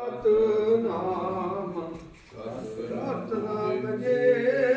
ਸਤਨਾਮ ਸਤਨਾਮ ਜੀ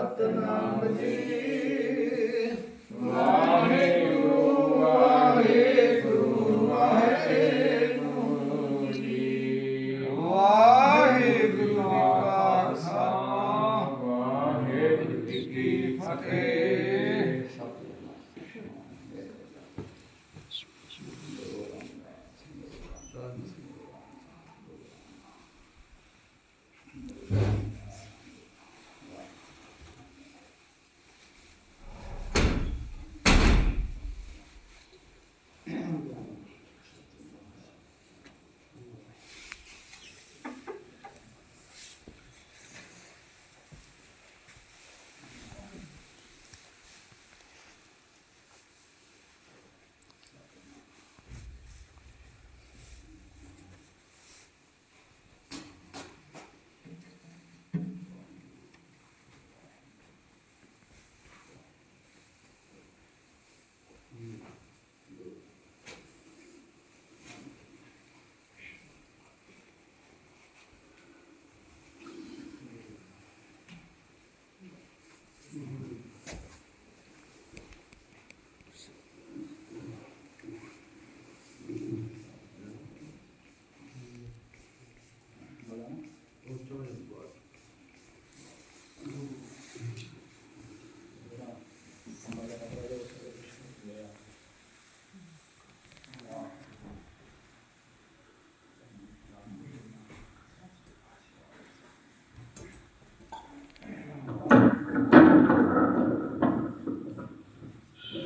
ਸਤਨਾਮ ਜੀ ਵਾਹਿਗੁਰੂ ਵਾਹਿਗੁਰੂ ਵਾਹਿਗੁਰੂ ਜੀ ਵਾਹਿਗੁਰੂ ਜੀ ਕਾ ਖਾਲਸਾ ਵਾਹਿਗੁਰੂ ਜੀ ਕੀ ਫਤਿਹ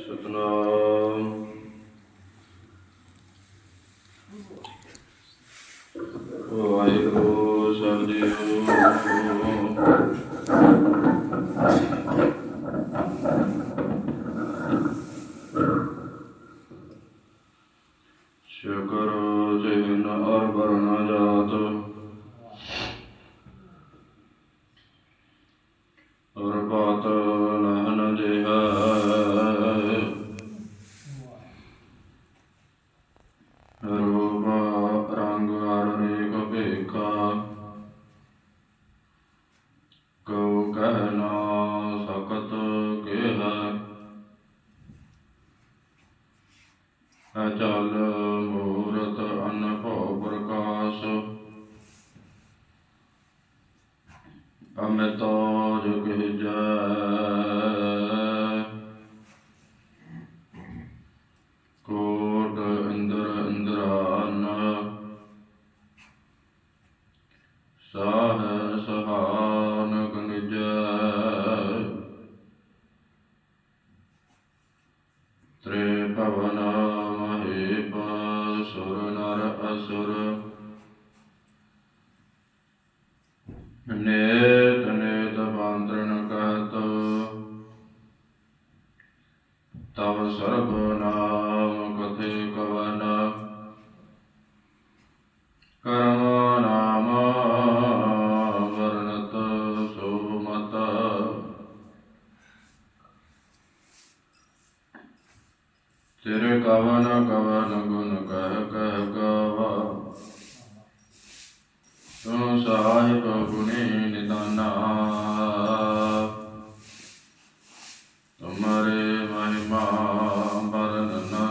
ਸਤਨਾਮ ਵਾਹਿਗੁਰੂ ਸਾਹਿਬ ਜੀਓ ਨਿਤਾਜ ਕਹਿਜੈ ਕੋਟ ਅੰਦਰ ਅੰਦਰਾਨ ਸਾਹ ਸਹਾਨ ਗੰਗਜੈ। ਤ੍ਰੇ ਭਵਨ ਮਹੇ ਪਾਸੁਰ ਨਰ ਅਸੁਰ। ਮਹਿਮਾ ਬਰਨ ਨਾ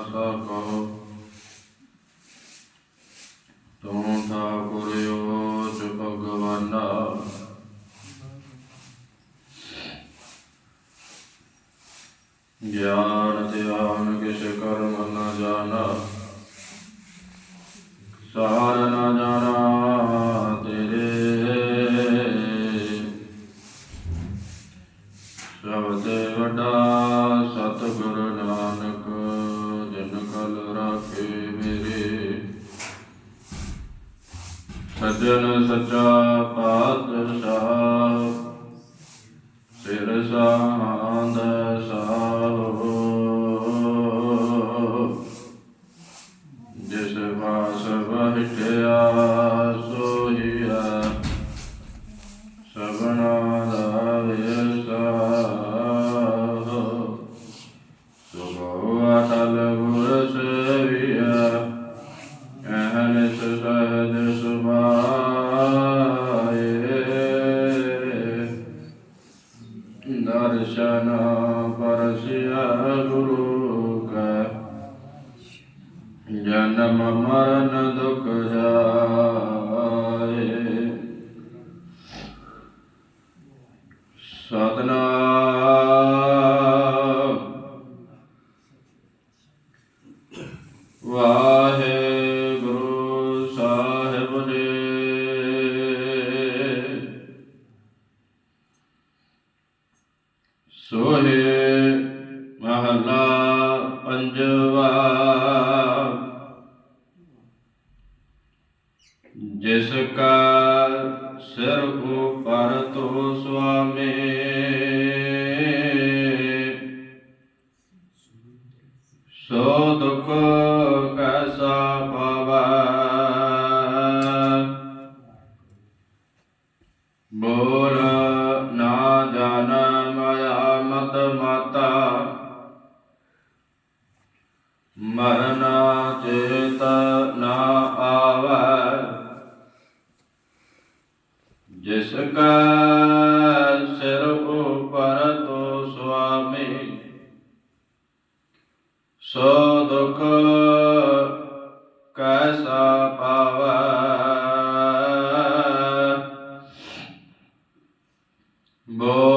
ਦਰਸ਼ਨ ਪਰਸਿਆ ਗੁਰੂ ਕਾ। ਜਨਮ ਮਰਨ ਦੁਖ ਜਾਏ। ਸਤਨਾਮ। ਵਾਹਿ ਉਪਰਤੋ ਸੁਆਮੇ। ਸੋ ਦੁਖ ਕੈਸਾ ਭਵੈ? ਬੋਲ ਨਾ ਜਾਣ ਮਾਇਆ ਮਤ ਮਾਤਾ। ਮਰਨਾ ਚੇਤ ਨਾ ਕਾ ਸਿਰ ਉਪਰ ਸੋ ਦੁਖ ਕੈਸਾ ਪਾਵਾ ਬੋ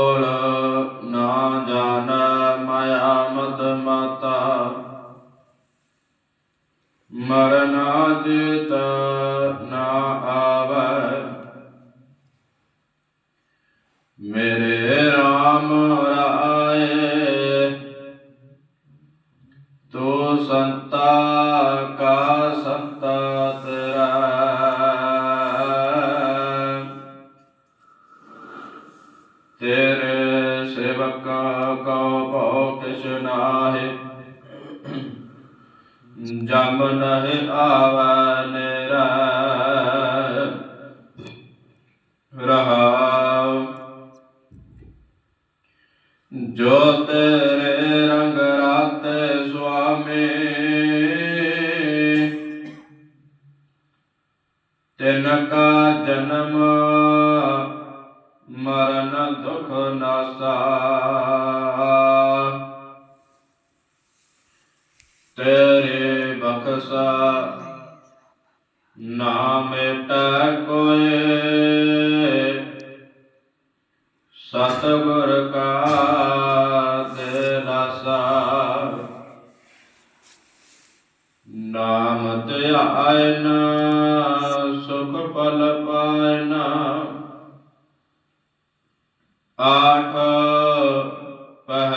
का सत्ता तेरा तेरे सेवक का पौ जम नहीं आवन रहा जो तेरे ਨਾ ਮਿਟ ਕੋਏ ਸਤਗੁਰ ਕਾ ਦੇ ਰਸਾ। ਨਾਮ ਧਿਆਇਨ ਸੁਖ ਪਲ ਪਾਇਨ। ਆਖ ਪਹਿ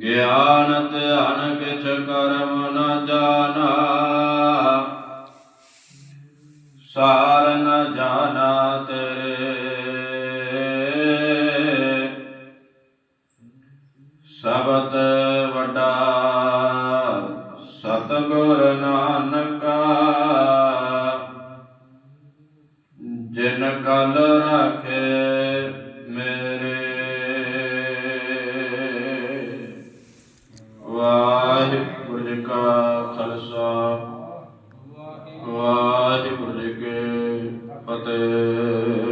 ਗਿਆਨ ਧਿਆਨ ਕਿਛ ਕਰਮ ਨ ਜਾਣਾ। ਸਾਰ ਨ ਜਾਣਾ ਤੇਰੇ। ਸਬਤ ਵੱਡਾ ਸਤਿਗੁਰ ਨਾਨਕ ਫਤਿਹ।